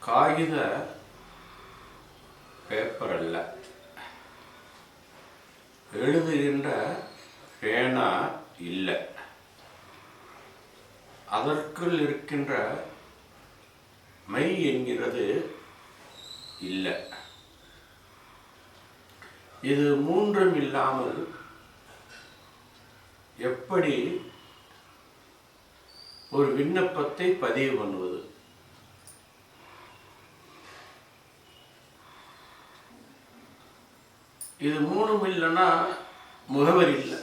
காகித பேப்பர் அல்ல. எழுதுகின்ற பேனா இல்லை. அதற்குள் இருக்கின்ற மெய் என்கிறது இல்லை. இது மூன்றும் இல்லாமல் எப்படி ஒரு விண்ணப்பத்தை பதிவு பண்ணுவது? இது மூணும் இல்லைன்னா முகவரி இல்லை.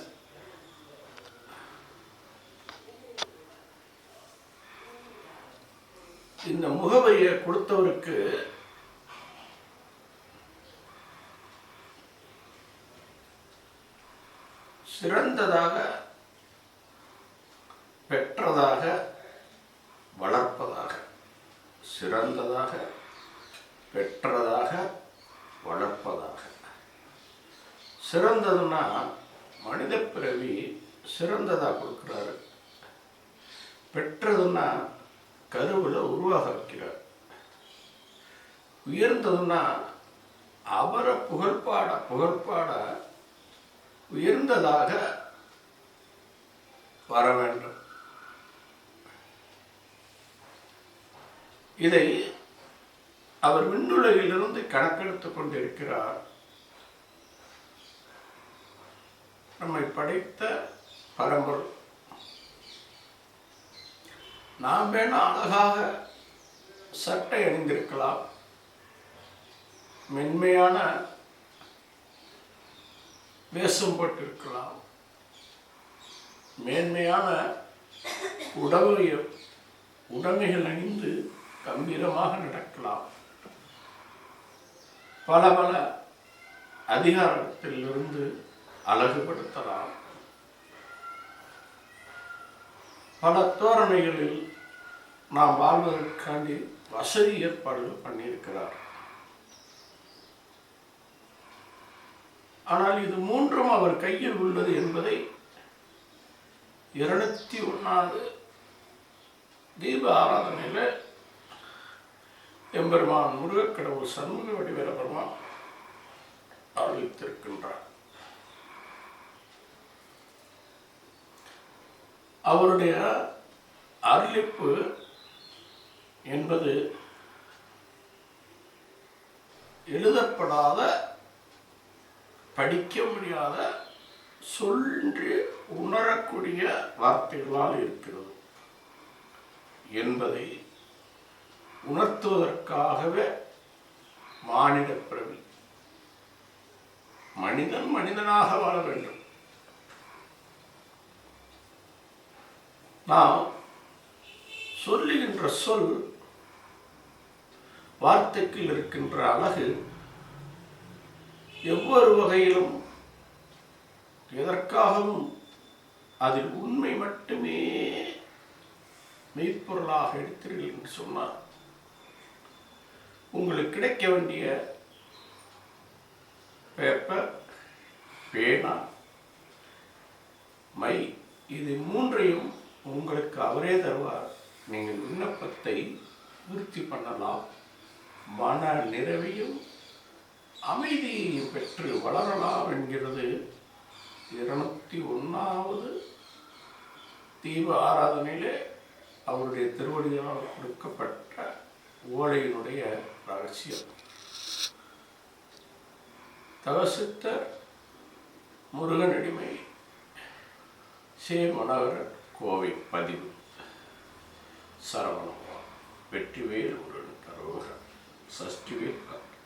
இந்த முகவரியை கொடுத்தவருக்கு சிறந்ததாக பெற்றதாக வளர்ப்பதாக சிறந்ததாக பெற்ற வளர்ப்பதாக சிறந்ததுன்னா மனித பிறவி சிறந்ததாக கொடுக்குறாரு. பெற்றதுன்னா கருவில் உருவாக வைக்கிறார். உயர்ந்ததுன்னா அவரை புகழ்பாட புகழ்பாட உயர்ந்ததாக வர வேண்டும். இதை அவர் விண்ணுலகிலிருந்து கணக்கெடுத்து கொண்டிருக்கிறார். நம்மை படைத்த பரம்பொருள். நாம் வேணா அழகாக சட்டை அணிந்திருக்கலாம். மென்மையான வேஷம் போட்டிருக்கலாம். மேன்மையான உடவை உடைமைகள் அணிந்து கம்பீரமாக நடக்கலாம். பல பல அதிகாரத்திலிருந்து அழகுபடுத்தலாம். பல தோரணைகளில் நாம் வாழ்வதற்காண்டி வசதி ஏற்பாடுகள் பண்ணியிருக்கிறார். ஆனால் இது மூன்றும் அவர் கையில் உள்ளது என்பதை இருநூத்தி ஒன்றாவது தீப ஆராதனையில் எம்பெருமான் முருகக்கடவுள் சண்முக வடிவேல பெருமான் அறிவித்திருக்கின்றார் அவருடைய அருளிப்பு என்பது எழுதப்படாத படிக்க முடியாத சொல்லி உணரக்கூடிய வார்த்தைகளால் இருக்கிறது என்பதை உணர்த்துவதற்காகவே மானிட பிறவி மனிதன் மனிதனாக வாழ வேண்டும். நாம் சொல்லுகின்ற சொல் வார்த்தைக்கு இருக்கின்ற அழகு எவ்வொரு வகையிலும் எதற்காகவும் அதில் உண்மை மட்டுமே மெய்ப்பொருளாக எடுத்தீர்கள் என்று சொன்னார் உங்களுக்கு கிடைக்க வேண்டிய பேப்பர் பேனா மை இது மூன்றையும் உங்களுக்கு அவரே தருவார். நீங்கள் விண்ணப்பத்தை பூர்த்தி பண்ணலாம். மன நிறைவையும் அமைதியையும் பெற்று வளரலாம் என்கிறது இருநூத்தி ஒன்றாவது தீப ஆராதனையிலே அவருடைய திருவடிகளால் கொடுக்கப்பட்ட ஓலையினுடைய ரகசியம். தவசித்தர் முருகனடிமை சே மனோகரன் கோவை பதிவு சரவணம் வெற்றிவேல் முருகன் கரோகர். சஷ்டிவேல் காட்டு